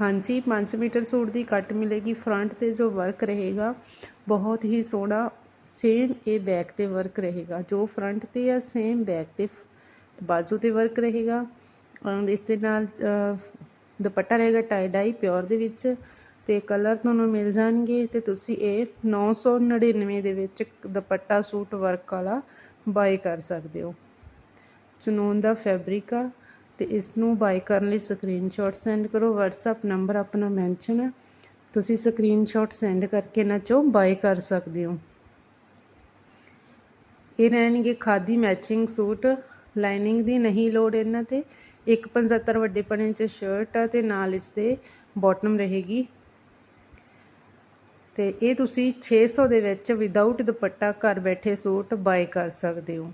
ਹਾਂਜੀ 5 metre suit ਦੀ ਕੱਟ ਮਿਲੇਗੀ। ਫਰੰਟ ਤੇ ਜੋ ਵਰਕ ਰਹੇਗਾ, ਬਹੁਤ ਹੀ ਸੋਹਣਾ ਸੇਮ ਇਹ ਬੈਕ ਤੇ ਵਰਕ ਰਹੇਗਾ। ਜੋ ਫਰੰਟ ਤੇ ਆ ਸੇਮ ਬੈਕ ਤੇ ਬਾਜ਼ੂ ਤੇ ਵਰਕ ਰਹੇਗਾ। ਇਸ ਦੇ ਨਾਲ ਦੁਪੱਟਾ ਰਹੇਗਾ ਟਾਈ ਡਾਈ ਪਿਓਰ ਦੇ ਵਿੱਚ ਤੇ ਕਲਰ ਤੁਹਾਨੂੰ ਮਿਲ ਜਾਣਗੇ ਤੇ ਤੁਸੀਂ ਇਹ 999 ਦੇ ਵਿੱਚ ਦੁਪੱਟਾ ਸੂਟ ਵਰਕ ਵਾਲਾ ਬਾਈ ਕਰ ਸਕਦੇ ਹੋ। ਚਨੂਨ ਦਾ ਫੈਬਰਿਕ ਆ। ਤੇ ਇਸ ਨੂੰ ਬਾਈ ਕਰਨ ਲਈ ਸਕਰੀਨਸ਼ਾਟ ਸੈਂਡ ਕਰੋ, WhatsApp ਨੰਬਰ ਆਪਣਾ ਮੈਂਸ਼ਨ ਹੈ। ਤੁਸੀਂ ਸਕਰੀਨਸ਼ਾਟ ਸੈਂਡ ਕਰਕੇ ਇਹਨਾਂ ਚੋਂ ਬਾਈ ਕਰ ਸਕਦੇ ਹੋ। ਇਹ ਰਹਿਣਗੇ ਖਾਦੀ ਮੈਚਿੰਗ ਸੂਟ ਲਾਈਨਿੰਗ ਦੀ ਨਹੀਂ ਲੋੜ ਇਹਨਾਂ ਤੇ। 175 ਵੱਡੇ ਪਣੇ ਚ ਸ਼ਰਟ ਆ ਤੇ ਨਾਲ ਇਸ ਦੇ ਬਾਟਮ ਰਹੇਗੀ। ਤੇ ਇਹ ਤੁਸੀਂ 600 ਦੇ ਵਿੱਚ ਵਿਦਆਊਟ ਦੁਪੱਟਾ ਘਰ ਬੈਠੇ ਸੂਟ ਬਾਈ ਕਰ ਸਕਦੇ ਹੋ।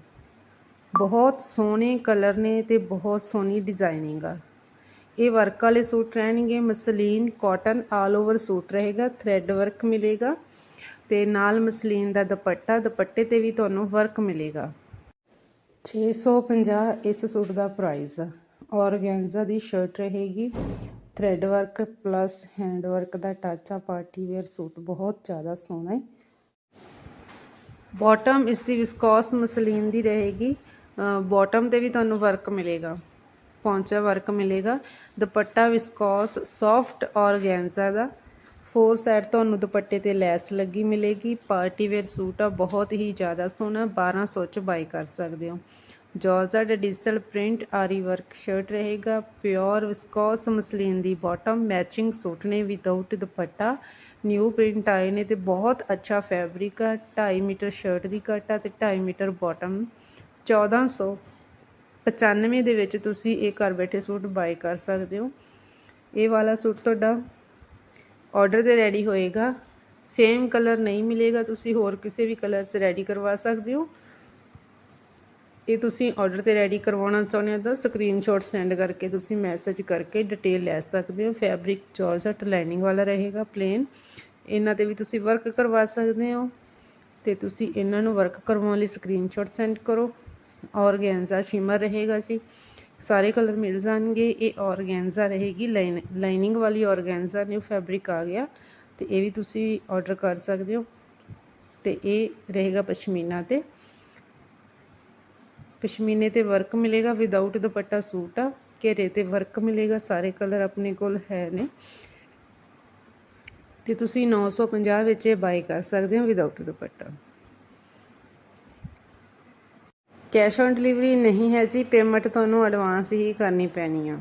ਬਹੁਤ ਸੋਹਣੇ ਕਲਰ ਨੇ ਤੇ ਬਹੁਤ ਸੋਹਣੀ ਡਿਜ਼ਾਈਨਿੰਗ ਆ। ਇਹ ਵਰਕ ਵਾਲੇ ਸੂਟ ਰਹਿਣਗੇ, muslin cotton all over suit ਰਹੇਗਾ ਥ੍ਰੈਡ ਵਰਕ ਮਿਲੇਗਾ ਤੇ ਨਾਲ ਮਸਲੀਨ ਦਾ ਦੁਪੱਟਾ, ਦੁਪੱਟੇ ਤੇ ਵੀ ਤੁਹਾਨੂੰ ਵਰਕ ਮਿਲੇਗਾ। 650 ਇਸ ਸੂਟ ਦਾ ਪ੍ਰਾਈਸ ਆ। ਔਰਗੈਂਜ਼ਾ ਦੀ ਸ਼ਰਟ ਰਹੇਗੀ thread work plus hand work ਦਾ ਟੱਚ ਆ ਪਾਰਟੀ ਵੇਅਰ ਸੂਟ ਬਹੁਤ ਜ਼ਿਆਦਾ ਸੋਹਣਾ ਹੈ। ਬਾਟਮ ਇਸ ਦੀ ਵਿਸਕੋਸ ਮਸਲੀਨ ਦੀ ਰਹੇਗੀ ਬੋਟਮ ਤੇ ਵੀ ਤੁਹਾਨੂੰ ਵਰਕ ਮਿਲੇਗਾ। ਪੌਂਚਾ ਵਰਕ ਮਿਲੇਗਾ। ਦੁਪੱਟਾ ਵਿਸਕੋਸ ਸੌਫਟ ਔਰਗੈਂਜ਼ਾ ਦਾ। ਫੋਰ ਸਾਈਡ ਤੁਹਾਨੂੰ ਦੁਪੱਟੇ ਤੇ ਲੈਸ ਲੱਗੀ ਮਿਲੇਗੀ। ਪਾਰਟੀ ਵੇਅਰ ਸੂਟ ਆ, ਬਹੁਤ ਹੀ ਜ਼ਿਆਦਾ ਸੋਹਣਾ। 1200 ਚ ਬਾਈ ਕਰ ਸਕਦੇ ਹੋ। Georgette digital print aari work shirt ਰਹੇਗਾ। ਪਿਓਰ ਵਿਸਕੋਸ ਮਸਲੀਨ ਦੀ ਬਾਟਮ ਮੈਚਿੰਗ ਸੂਟ ਨੇ ਵਿਦਆਊਟ ਦੁਪੱਟਾ। ਨਿਊ ਪ੍ਰਿੰਟ ਆਏ ਨੇ ਤੇ ਬਹੁਤ ਅੱਛਾ ਫੈਬਰਿਕ ਆ। 2.5 ਮੀਟਰ ਸ਼ਰਟ ਦੀ ਕੱਟ ਆ ਤੇ 2.5 ਮੀਟਰ ਬਾਟਮ 1495 ਦੇ ਵਿੱਚ ਤੁਸੀਂ ਇਹ ਘਰ ਬੈਠੇ ਸੂਟ ਬਾਈ ਕਰ ਸਕਦੇ ਹੋ। ਇਹ ਵਾਲਾ ਸੂਟ ਤੁਹਾਡਾ ਆਰਡਰ ਤੇ ਰੈਡੀ ਹੋਏਗਾ। ਸੇਮ ਕਲਰ ਨਹੀਂ ਮਿਲੇਗਾ, ਤੁਸੀਂ ਹੋਰ ਕਿਸੇ ਵੀ ਕਲਰ 'ਚ ਰੈਡੀ ਕਰਵਾ ਸਕਦੇ ਹੋ। ਇਹ ਤੁਸੀਂ ਆਰਡਰ ਤੇ ਰੈਡੀ ਕਰਵਾਉਣਾ ਚਾਹੁੰਦੇ ਹੋ ਤਾਂ ਸਕਰੀਨਸ਼ਾਟ ਸੈਂਡ ਕਰਕੇ ਤੁਸੀਂ ਮੈਸੇਜ ਕਰਕੇ ਡਿਟੇਲ ਲੈ ਸਕਦੇ ਹੋ। ਫੈਬਰਿਕ ਜਾਰਜਟ ਲਾਈਨਿੰਗ ਵਾਲਾ ਰਹੇਗਾ ਪਲੇਨ ਇਹਨਾਂ ਤੇ ਵੀ ਤੁਸੀਂ ਵਰਕ ਕਰਵਾ ਸਕਦੇ ਹੋ ਤੇ ਤੁਸੀਂ ਇਹਨਾਂ ਨੂੰ ਵਰਕ ਕਰਵਾਉਣ ਲਈ ਸਕਰੀਨਸ਼ਾਟ ਸੈਂਡ ਕਰੋ। ਔਰਗੈਂਜ਼ਾ ਸ਼ਿਮਰ ਰਹੇਗਾ ਜੀ। ਸਾਰੇ ਕਲਰ ਮਿਲ ਜਾਣਗੇ। ਇਹ ਔਰਗੈਂਜ਼ਾ ਰਹੇਗੀ। ਲਾਈਨਿੰਗ ਵਾਲੀ ਔਰਗੈਂਜ਼ਾ ਨਿਊ ਫੈਬਰਿਕ ਆ ਗਿਆ। ਤੇ ਇਹ ਵੀ ਤੁਸੀਂ ਆਰਡਰ ਕਰ ਸਕਦੇ ਹੋ। ਤੇ ਇਹ ਰਹੇਗਾ ਪਸ਼ਮੀਨਾ ਤੇ। ਪਸ਼ਮੀਨੇ ਤੇ ਵਰਕ ਮਿਲੇਗਾ। ਵਿਦਆਊਟ ਦੁਪੱਟਾ ਸੂਟ ਆ। ਘੇਰੇ ਤੇ ਵਰਕ ਮਿਲੇਗਾ। ਸਾਰੇ ਕਲਰ ਆਪਣੇ ਕੋਲ ਹੈ ਨੇ। ਤੇ ਤੁਸੀਂ 950 ਵਿੱਚ ਇਹ ਬਾਈ ਕਰ ਸਕਦੇ ਹੋ without dupatta. Cash on delivery ਨਹੀਂ ਹੈ ਜੀ ਪੇਮੈਂਟ ਤੁਹਾਨੂੰ ਐਡਵਾਂਸ ਹੀ ਕਰਨੀ ਪੈਣੀ ਆ।